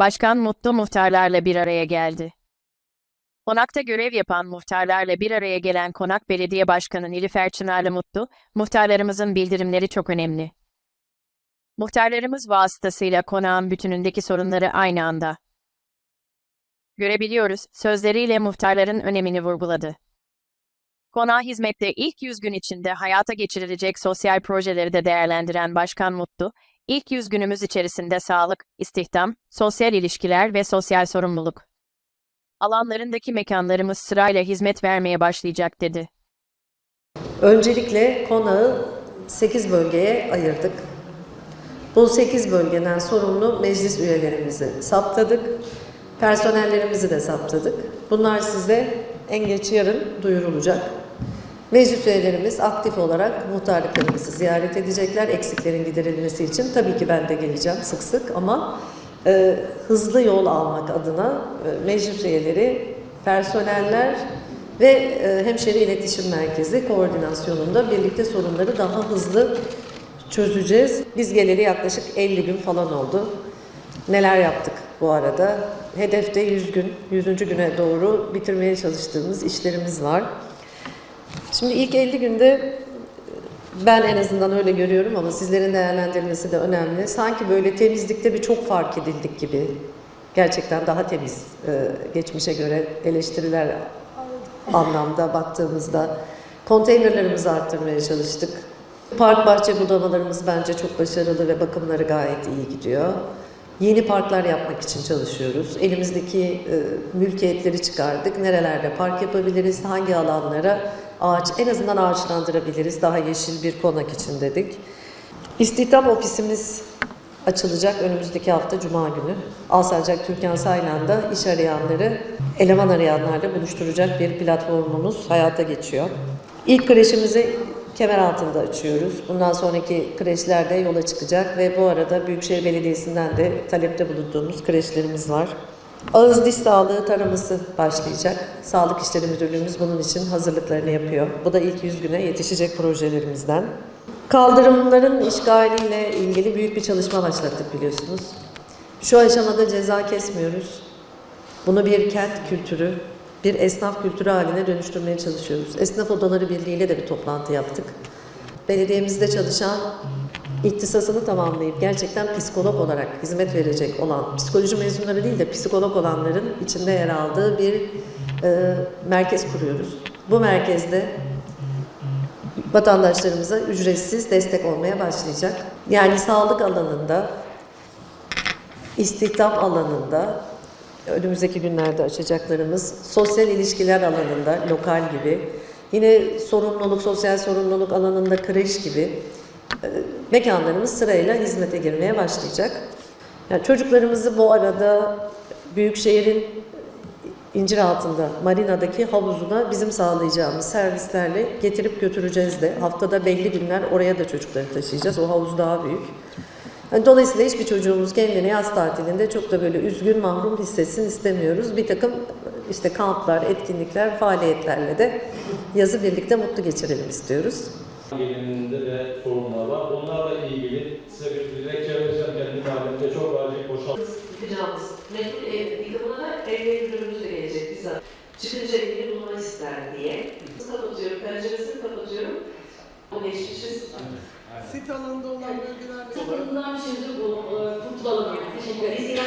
Başkan Mutlu muhtarlarla bir araya geldi. Konakta görev yapan muhtarlarla bir araya gelen Konak Belediye Başkanı Nilüfer Çınarlı Mutlu, muhtarlarımızın bildirimleri çok önemli. Muhtarlarımız vasıtasıyla konağın bütünündeki sorunları aynı anda görebiliyoruz, sözleriyle muhtarların önemini vurguladı. Konağa hizmette ilk 100 gün içinde hayata geçirilecek sosyal projeleri de değerlendiren Başkan Mutlu, ilk 100 günümüz içerisinde sağlık, istihdam, sosyal ilişkiler ve sosyal sorumluluk alanlarındaki mekanlarımız sırayla hizmet vermeye başlayacak dedi. Öncelikle konağı 8 bölgeye ayırdık. Bu 8 bölgeden sorumlu meclis üyelerimizi saptadık. Personellerimizi de saptadık. Bunlar size en geç yarın duyurulacak. Meclis üyelerimiz aktif olarak muhtarlıklarımızı ziyaret edecekler eksiklerin giderilmesi için. Tabii ki ben de geleceğim sık sık ama e, hızlı yol almak adına e, meclis üyeleri, personeller ve e, hemşire iletişim merkezi koordinasyonunda birlikte sorunları daha hızlı çözeceğiz. Biz geleli yaklaşık 50 gün falan oldu. Neler yaptık bu arada? Hedefte 100 gün, 100. güne doğru bitirmeye çalıştığımız işlerimiz var. Şimdi ilk 50 günde ben en azından öyle görüyorum ama sizlerin değerlendirmesi de önemli. Sanki böyle temizlikte bir çok fark edildik gibi. Gerçekten daha temiz e, geçmişe göre eleştiriler anlamda baktığımızda. Konteynerlerimizi arttırmaya çalıştık. Park bahçe budamalarımız bence çok başarılı ve bakımları gayet iyi gidiyor. Yeni parklar yapmak için çalışıyoruz. Elimizdeki e, mülkiyetleri çıkardık. Nerelerde park yapabiliriz, hangi alanlara ağaç, en azından ağaçlandırabiliriz. Daha yeşil bir konak için dedik. İstihdam ofisimiz açılacak önümüzdeki hafta Cuma günü. Alsancak Türkan Saylan'da iş arayanları, eleman arayanlarla buluşturacak bir platformumuz hayata geçiyor. İlk kreşimizi kemer altında açıyoruz. Bundan sonraki kreşler de yola çıkacak ve bu arada Büyükşehir Belediyesi'nden de talepte bulunduğumuz kreşlerimiz var. Ağız diş sağlığı taraması başlayacak. Sağlık İşleri Müdürlüğümüz bunun için hazırlıklarını yapıyor. Bu da ilk 100 güne yetişecek projelerimizden. Kaldırımların işgaliyle ilgili büyük bir çalışma başlattık biliyorsunuz. Şu aşamada ceza kesmiyoruz. Bunu bir kent kültürü, bir esnaf kültürü haline dönüştürmeye çalışıyoruz. Esnaf Odaları Birliği ile de bir toplantı yaptık. Belediyemizde çalışan ihtisasını tamamlayıp gerçekten psikolog olarak hizmet verecek olan, psikoloji mezunları değil de psikolog olanların içinde yer aldığı bir e, merkez kuruyoruz. Bu merkezde vatandaşlarımıza ücretsiz destek olmaya başlayacak. Yani sağlık alanında, istihdam alanında, önümüzdeki günlerde açacaklarımız, sosyal ilişkiler alanında, lokal gibi, yine sorumluluk, sosyal sorumluluk alanında kreş gibi mekanlarımız sırayla hizmete girmeye başlayacak. Yani çocuklarımızı bu arada Büyükşehir'in incir altında marinadaki havuzuna bizim sağlayacağımız servislerle getirip götüreceğiz de. Haftada belli günler oraya da çocukları taşıyacağız. O havuz daha büyük. Yani dolayısıyla hiçbir çocuğumuz kendini yaz tatilinde çok da böyle üzgün, mahrum hissetsin istemiyoruz. Bir takım işte kamplar, etkinlikler, faaliyetlerle de yazı birlikte mutlu geçirelim istiyoruz. Gelininde de sorunlar var. Onlarla ilgili size bir dilekçe vereceğim kendi talimde çok acil boşalt. Yapacağımız metrul ev yıkımına da evleri müdürümüz de gelecek bize. Çıkınca evini bulmak ister diye. Kapatıyorum, penceresini kapatıyorum. O geçmişiz. Sit alanında olan bölgelerde Bundan bir bul, e, kurtulalım yani. Teşekkür ederim.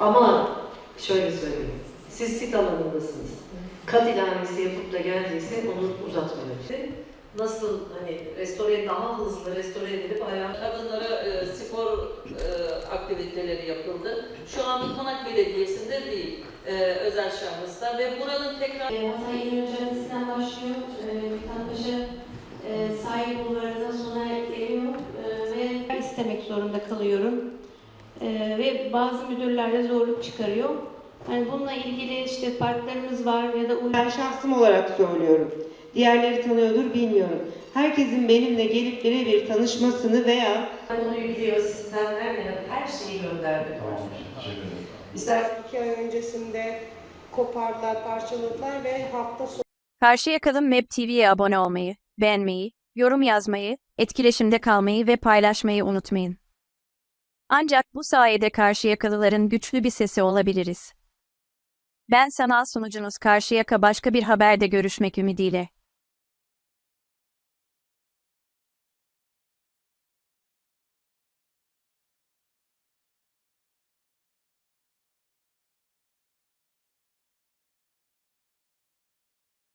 Ama şöyle söyleyeyim. Siz sit alanındasınız. Kat ilavesi yapıp da geldiyse onu uzatmıyoruz. Nasıl hani restore daha hızlı restore edilip ayağa Kadınlara e, spor e, aktiviteleri yapıldı. Şu an Konak Belediyesi'nde değil, e, özel şahısta ve buranın tekrar E, Hatay İl Mücadelesi'nden başlıyor. E, Vatandaşa e, sahip bulvarına sona eriyor e, ve istemek zorunda kalıyorum. E, ve bazı müdürlerle zorluk çıkarıyor. Yani bununla ilgili işte parklarımız var ya da Ben şahsım olarak söylüyorum. Diğerleri tanıyordur bilmiyorum. Herkesin benimle gelip birebir tanışmasını veya konuyu biliyor sistemler ne her şeyi gönderdik. İster iki ay öncesinde kopardılar, parçaladılar ve hafta Karşıya Kadın Web TV'ye abone olmayı, beğenmeyi, yorum yazmayı, etkileşimde kalmayı ve paylaşmayı unutmayın. Ancak bu sayede Karşıyakalıların güçlü bir sesi olabiliriz. Ben sanal sunucunuz Karşıyaka başka bir haberde görüşmek ümidiyle.